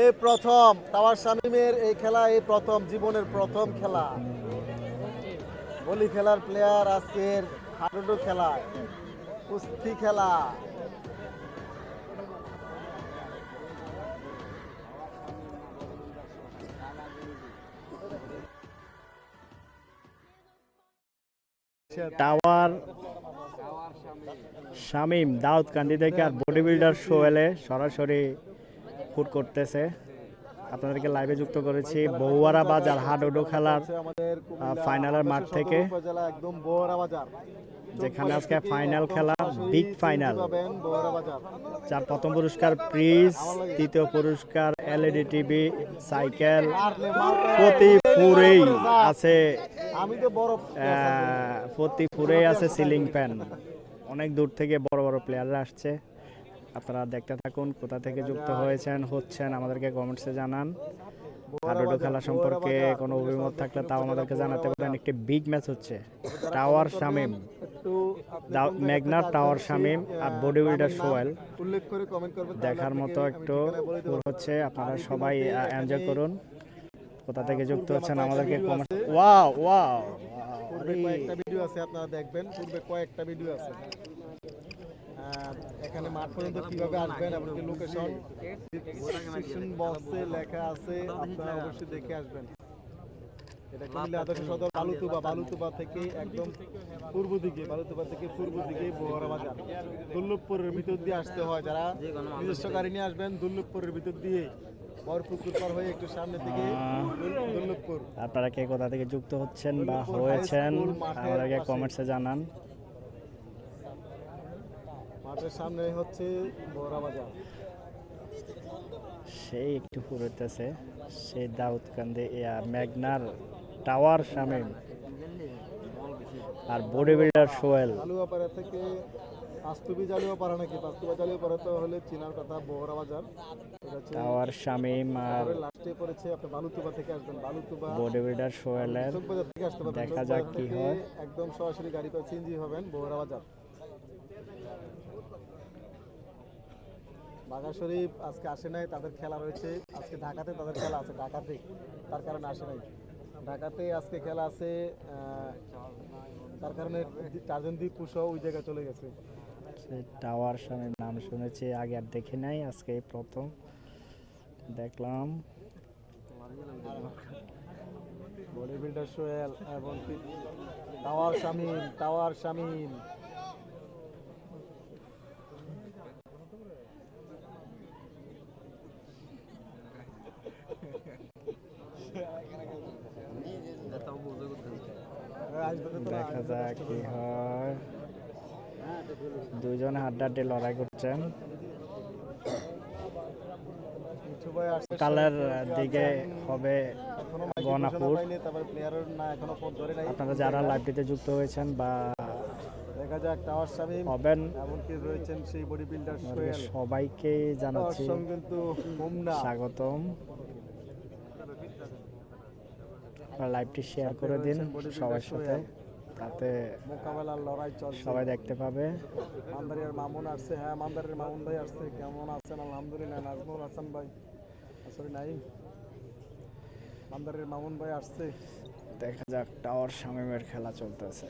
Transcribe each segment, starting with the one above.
এই প্রথম টাওয়ার শামিমের এই খেলা এই প্রথম, জীবনের প্রথম খেলা। বলি খেলার প্লেয়ার আজকের হাডুডু খেলা, কুস্তি খেলা। টাওয়ার শামিম দাউদকান্দি থেকে আর বডি বিল্ডার শো এলে সরাসরি ফুট করতেছে। আপনাদেরকে লাইভে যুক্ত করেছি বৌয়ারা বাজার হাডুডু খেলার ফাইনালের মাঠ থেকে। একদম বোহরা বাজার। যেখানে আজকে ফাইনাল খেলা বিগ ফাইনাল যার প্রথম পুরস্কার প্রিজ দ্বিতীয় পুরস্কার এলইডি টিভি সাইকেল প্রতি ফুরেই আছে প্রতি ফুরেই আছে সিলিং ফ্যান অনেক দূর থেকে বড় বড় প্লেয়াররা আসছে। আপনারা দেখতে থাকুন কোথা থেকে যুক্ত হয়েছেন হচ্ছেন আমাদেরকে কমেন্টসে জানান। হাডুডু খেলা সম্পর্কে কোনো অভিমত থাকলে তাও আমাদেরকে জানাতে পারেন। একটি বিগ ম্যাচ হচ্ছে টাওয়ার শামিম মেঘনার টাওয়ার শামিম আর বডি বিল্ডার সোয়েল উল্লেখ করে কমেন্ট করবেন দেখার মতো একটু হচ্ছে আপনারা সবাই এনজয় করুন। কোথা থেকে যুক্ত হচ্ছেন আমাদেরকে কমেন্ট ওয়াও ওয়াও কয়েকটা ভিডিও আছে আপনারা দেখবেন পূর্বে কয়েকটা ভিডিও আছে। এখানে মাঠ পর্যন্ত কীভাবে আসবেন এমনকি লোকেশন ডিসক্রিপশন বক্সে লেখা আছে আপনারা অবশ্যই দেখে আসবেন। এটা কুমিল্লা আদর্শ সদর বালুতুবা বালুতুবা থেকে একদম পূর্ব দিকে বালুতুবা থেকে পূর্ব দিকে বহরা বাজার। দুর্লভপুরের ভিতর দিয়ে আসতে হয় যারা। নিজস্ব গাড়ি নিয়ে আসবেন দুর্লভপুরের ভিতর দিয়ে। বরপুকুর পার হয়ে একটু সামনে থেকে দুল- দুর্লভপুর। আপনারা কে কোথা থেকে যুক্ত হচ্ছেন বা হয়েছেন আমাদেরকে কমেন্টসে জানান। মাঠের সামনে হচ্ছে বাজার। সেই একটু ফুরোতেছে সেই দাউদকান্দি ইয়া, মেঘনার টাওয়ার শামিম আর বডি বিল্ডার সোয়েল থেকে পাঁচতুবি জালুয়াপাড়া নাকি? পাঁচতুবা জালুয়াপাড়া তো হলে চিনার কথা বহরা বাজার। টাওয়ার শামিম আর লাস্টে পড়েছে আপনি বালুতুবা থেকে আসবেন। বালুতুবা বডি বিল্ডার সোয়েলের থেকে আসতে পারবেন। দেখা যাক কি হয়। একদম সরাসরি গাড়ি করে হবেন বহরা বাজার। বাঘা শরীফ আজকে আসে নাই তাদের খেলা রয়েছে। আজকে ঢাকাতে তাদের খেলা আছে ঢাকাতে। তার কারণে আসে নাই। ঢাকাতে আজকে খেলা আছে তার কারণে চারজন দ্বীপ পুষো ওই জায়গায় চলে গেছে। সেই টাওয়ার শামিম নাম শুনেছি আগে আর দেখি নাই আজকে প্রথম। দেখলাম। বডি বিল্ডার সোহেল এবং টাওয়ার শামিম টাওয়ার শামিম। দেখা যাক কি হয়। দুজন হাড্ডাহাড্ডি লড়াই করছেন। কালের দিকে হবে গনাপুর। আপনারা যারা লাইভটিতে যুক্ত হয়েছেন বা দেখা যাক টাওয়ার হবেন এমনকি রয়েছেন সেই বডি বিল্ডার আপনাদেরকে সোহেল। সবাইকে জানাচ্ছি কিন্তু স্বাগতম। লাইভটি শেয়ার করে দিন সবার সাথে তাতে মোকাবেলার লড়াই চলছে। সবাই দেখতে পাবে। মান্দারিয়ার মামুন আসছে। হ্যাঁ মান্দারির মামুন ভাই আসছে। কেমন আছেন? আলহামদুলিল্লাহ নাজমুল হাসান ভাই। সরি নাই। মান্দারির মামুন ভাই আসছে। দেখা যাক টাওয়ার শামিমের খেলা চলতেছে।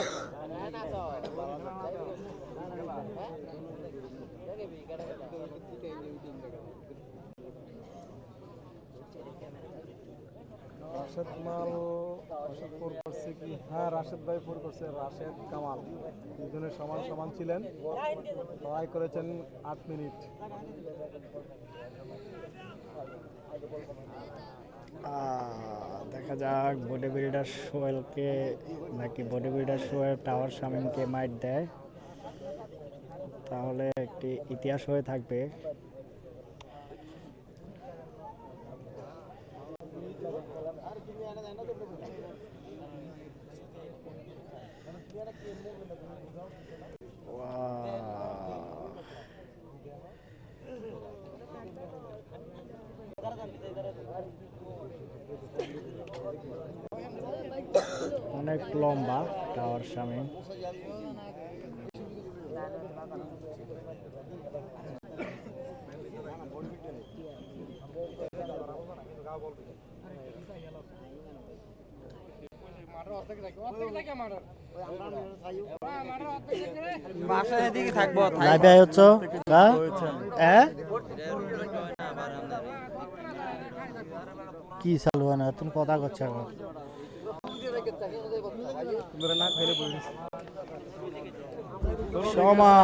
রাশেদ মাল, রাশেদ ফোর করছে কি? হ্যাঁ রাশেদ ভাই ফোর করছে, রাশেদ কামাল। দুজনের সমান সমান ছিলেন। লড়াই করেছেন আট মিনিট। দেখা যাক বডি বিল্ডার সোয়েলকে নাকি বডি বিল্ডার সোয়েল টাওয়ার শামিমকে মাইট দেয় তাহলে একটি ইতিহাস হয়ে থাকবে. অনেক লম্বা টাওয়ার স্বামী বাসায় দিকে থাকব হ্যাঁ? কি চালু হয় না তুমি কথা করছ এখন। সময়